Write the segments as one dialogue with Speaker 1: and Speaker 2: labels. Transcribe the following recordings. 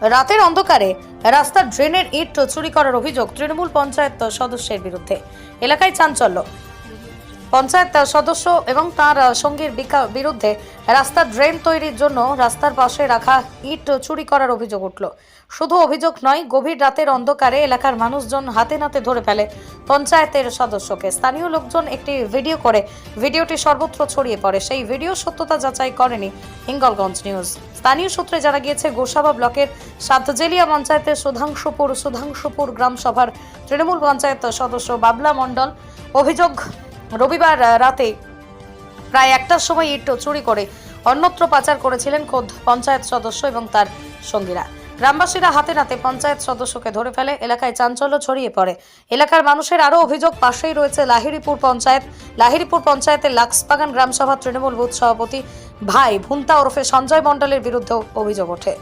Speaker 1: রাতের অন্ধকারে রাস্তার ড্রেনের ইট চুরি করার অভিযোগ তৃণমূল পঞ্চায়েত সদস্যের বিরুদ্ধে। এলাকায় চাঞ্চল্য। পঞ্চায়েত সদস্য এবং তার সঙ্গীর বিরুদ্ধে রাস্তার ড্রেন তৈরির জন্য রাস্তার পাশে রাখা ইট চুরি করার অভিযোগ উঠল। শুধু অভিযোগ নয়, গভীর রাতের অন্ধকারে এলাকার মানুষজন হাতে নাতে ধরে ফেলে পঞ্চায়েতের সদস্যকে। স্থানীয় লোকজন একটি ভিডিও করে ভিডিওটি সর্বত্র ছড়িয়ে পড়ে। সেই ভিডিও সত্যতা যাচাই করেনি হিঙ্গলগঞ্জ নিউজ। স্থানীয় সূত্রে জানা গিয়েছে, গোসাবা ব্লকের সাতজেলিয়া পঞ্চায়েতের সুধাংশুপুর সুধাংশুপুর গ্রাম সভার তৃণমূল পঞ্চায়েত সদস্য বাবলা মণ্ডল অভিযোগ রবিবার রাতে প্রায় একটার সময় ইট চুরি করে অন্যত্র পাচার করেছিলেন খোদ পঞ্চায়েত সদস্য এবং তার সঙ্গীরা। গ্রামবাসীরা হাতে নাতে পঞ্চায়েত সদস্যকে ধরে ফেলে, এলাকায় চাঞ্চল্য ছড়িয়ে পড়ে। এলাকার মানুষের আরও অভিযোগ, পাশেই রয়েছে লাহিরিপুর পঞ্চায়েত। লাহিরিপুর পঞ্চায়েতের লাক্সবাগান গ্রামসভা তৃণমূল বুথ সভাপতি ভাই ভুন্তা ওরফে সঞ্জয় মণ্ডলের বিরুদ্ধেও অভিযোগ ওঠে।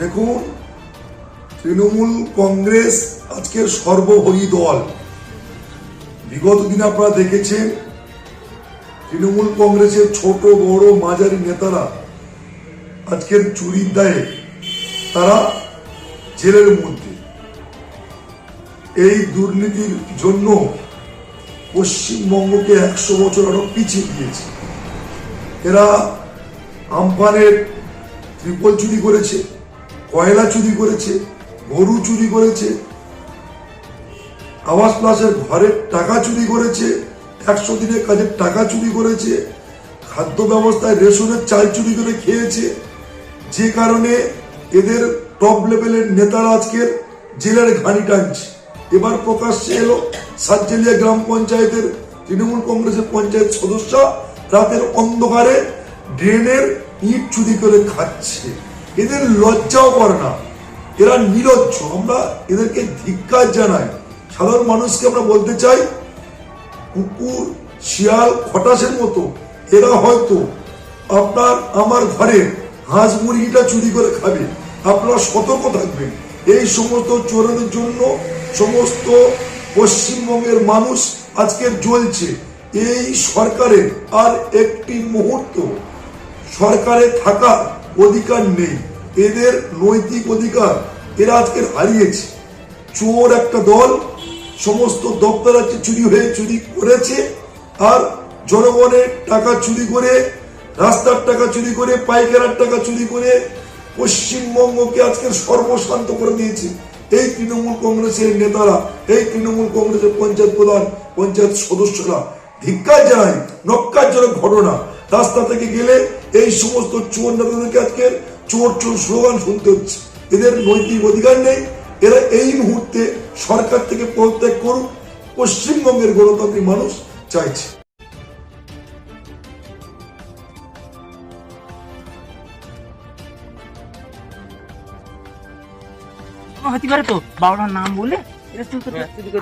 Speaker 2: দেখুন, তৃণমূল কংগ্রেস আজকের সর্বহরি দল। বিগত দিন আপনারা দেখেছেন, তৃণমূল কংগ্রেসের ছোট, বড়, মাঝারি নেতারা আজকের চুরির দায়ে তারা জেলের মধ্যে। এই দুর্নীতির জন্য পশ্চিমবঙ্গকে একশো বছর আরও পিছিয়ে দিয়েছে। এরা আমফানের ত্রিপল চুরি করেছে। কয়লা চুরি করেছে, গরু চুরি করেছে, আবাস প্লাসের ঘরের টাকা চুরি করেছে, একশো দিনের কাজের টাকা চুরি করেছে, খাদ্য ব্যবস্থায় রেশনের চাল চুরি করে খেয়েছে। যে কারণে এদের টপ লেভেলের নেতারা আজকের জেলের ঘানি টানছে। এবার প্রকাশ্যে এলো সাতজেলিয়া গ্রাম পঞ্চায়েতের তৃণমূল কংগ্রেসের পঞ্চায়েত সদস্য রাতের অন্ধকারে ড্রেনের ইট চুরি করে খাচ্ছে। এদের লজ্জাও করে না। এরা নিরজ্জ আমরা এদেরকে ধিক্কার জানাই। সাধারণ মানুষকে আমরা বলতে চাই, কুকুর, শিয়াল খটাসের মতো, এরা হয়তো আপনার আমার ঘরে হাঁস মুরগিটা চুরি করে খাবে। আপনারা সতর্ক থাকবেন। এই সমস্ত চোরের জন্য সমস্ত পশ্চিমবঙ্গের মানুষ আজকে জ্বলছে। এই সরকারের আর একটি মুহূর্ত। সরকারে থাকার অধিকার নেই। এদের নৈতিক অধিকার এরা আজকে হারিয়েছে। চোর একটা দল, সমস্ত দপ্তর আছে চুরি হয়ে চুরি করেছে আর জনগণের টাকা চুরি করে, রাস্তার টাকা চুরি করে পাইকারের টাকা চুরি করে পশ্চিমবঙ্গকে আজকে সর্বশান্ত করে দিয়েছে। এই তৃণমূল কংগ্রেসের নেতারা, এই তৃণমূল কংগ্রেসের পঞ্চায়েত প্রধান, পঞ্চায়েত সদস্যরা ধিক্কার জানায় নক্কারজনক ঘটনা। রাস্তা থেকে গেলে এই সমস্ত চোর নেতাদেরকে আজকে চোর চোর স্লোগান শুনতে হচ্ছে। এদের নৈতিক অধিকার নেই। এরা এই মুহূর্তে সরকার থেকে পদত্যাগ করুক। পশ্চিমবঙ্গের গণতান্ত্রিক মানুষ চাইছে।
Speaker 3: হতে পারে তো বাবাটার নাম বলে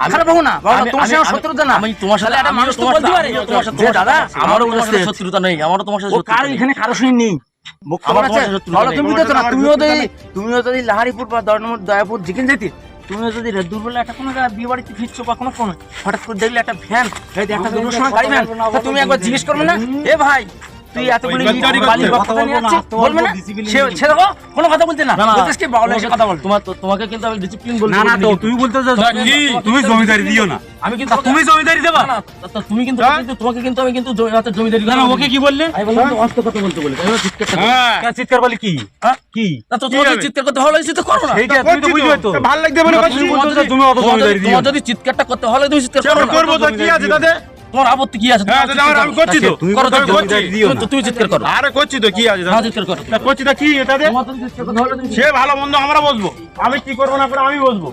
Speaker 3: খারাপ হব না। বাবা তোমার
Speaker 4: আমি-
Speaker 3: শত্রুতা না।
Speaker 4: আমি তোমার সাথে
Speaker 3: একটা মানুষ তো বলতে পারে।
Speaker 4: তোমার সাথে
Speaker 3: দাদা আমারও
Speaker 4: তোমার সাথে
Speaker 3: শত্রুতা
Speaker 4: শত্রুতা নেই। আমারও তোমার সাথে
Speaker 3: কার এখানে কারও সঙ্গে নেই? বক্তব্য
Speaker 4: আমার তোমার
Speaker 3: আছে
Speaker 4: সাথে শত্রুতা
Speaker 3: তাহলে
Speaker 4: নেই।
Speaker 3: তুমি
Speaker 5: তোমার
Speaker 3: তো না তুমিও যদি তুমিও যদি লাহারিপুর বা দয়াপুর যেখানে যেতে তুমিও যদি দুর্বলে একটা কোনো বিয়ে বাড়িতে ফিরছো বা কোনো কোনো হঠাৎ করে দেখলে একটা ভ্যান একটা দুর্ঘটনা গাড়ি ভ্যান। তুমি একবার জিজ্ঞেস করবে না? এ ভাই তুই এতগুলো?
Speaker 5: বলব না,
Speaker 3: না? সে। কোনো কথা বলতে না।
Speaker 4: না, না,
Speaker 3: বাউলে এসে কথা বল।
Speaker 4: তোমার তোমাকে কিন্তু আমি ডিসিপ্লিন
Speaker 5: না না তো তুমি বলতে তুমি জমিদারি দিও না?
Speaker 4: আমি কিন্তু
Speaker 5: তুমি জমিদারি দেবা?
Speaker 4: না, না, তা- তা তুমি কিন্তু
Speaker 5: হ্যাঁ?
Speaker 4: তোমাকে কিন্তু আমি কিন্তু জমিদারি
Speaker 5: না না ওকে কি বললে?
Speaker 4: আমি বললাম তো অস্ত কথা বলতে বলে।
Speaker 5: হ্যাঁ। কেন চিৎকার বলে কি?
Speaker 4: হ্যাঁ?
Speaker 5: কি?
Speaker 4: তা তো তোমাকে
Speaker 5: হবে?
Speaker 4: চিৎকার করতে ভালো লাগছে তো করো না।
Speaker 5: সেইটা তুমি তো বুঝবে তো। ভালো লাগবে বলে তুমি বলতে
Speaker 4: যদি-
Speaker 5: তুমি অত জমিদারি দিও
Speaker 4: যদি চিৎকারটা করতে ভালো তুমি চিৎকার করো না।
Speaker 5: করব তো কি আছে
Speaker 4: তোমার আপত্তি কি আছে?
Speaker 5: হ্যাঁ, আমি করছি তো। তুমি
Speaker 4: করো
Speaker 5: করো,
Speaker 4: তো, তুমি- চিৎকার করো।
Speaker 5: আরে করছি তো কি আছে?
Speaker 4: হ্যাঁ চিৎকার করো।
Speaker 5: করছি তো কি
Speaker 4: তুমি
Speaker 5: সে ভালো মন্দ আমরা বসবো। আমি কি করব না করে আমি বসবো।